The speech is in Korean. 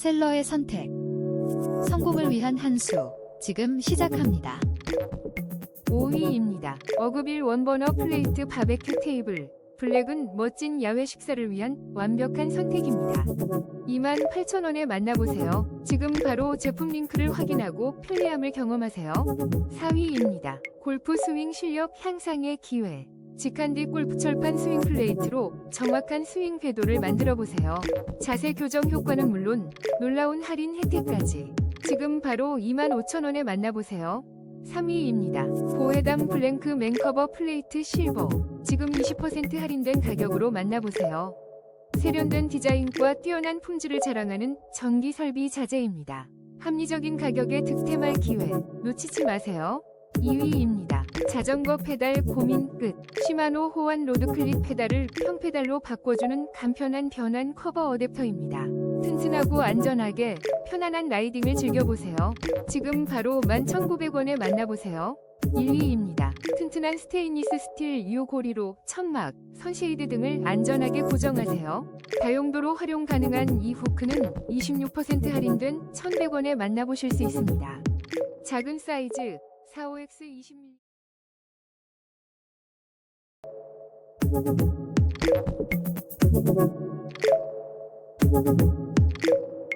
셀러의 선택. 성공을 위한 한 수. 지금 시작합니다. 5위입니다. 어그빌 원버너 플레이트 바베큐 테이블. 블랙은 멋진 야외 식사를 위한 완벽한 선택입니다. 28,000원에 만나보세요. 지금 바로 제품 링크를 확인하고 편리함을 경험하세요. 4위입니다. 골프 스윙 실력 향상의 기회. 직한디 골프 철판 스윙 플레이트로 정확한 스윙 궤도를 만들어 보세요. 자세 교정 효과는 물론 놀라운 할인 혜택까지. 지금 바로 25,000원에 만나보세요. 3위입니다. 보헤담 블랭크 맨커버 플레이트 실버. 지금 20% 할인된 가격으로 만나보세요. 세련된 디자인과 뛰어난 품질을 자랑하는 전기 설비 자재입니다. 합리적인 가격에 득템할 기회 놓치지 마세요. 2위입니다. 자전거 페달 고민 끝. 시마노 호환 로드 클립 페달을 평페달로 바꿔주는 간편한 변환 커버 어댑터입니다. 튼튼하고 안전하게 편안한 라이딩을 즐겨보세요. 지금 바로 11,900원에 만나보세요. 1위입니다. 튼튼한 스테인리스 스틸 유 고리로 천막, 선쉐이드 등을 안전하게 고정하세요. 다용도로 활용 가능한 이 후크는 26% 할인된 1,100원에 만나보실 수 있습니다. 작은 사이즈 45X 20mm Thank you.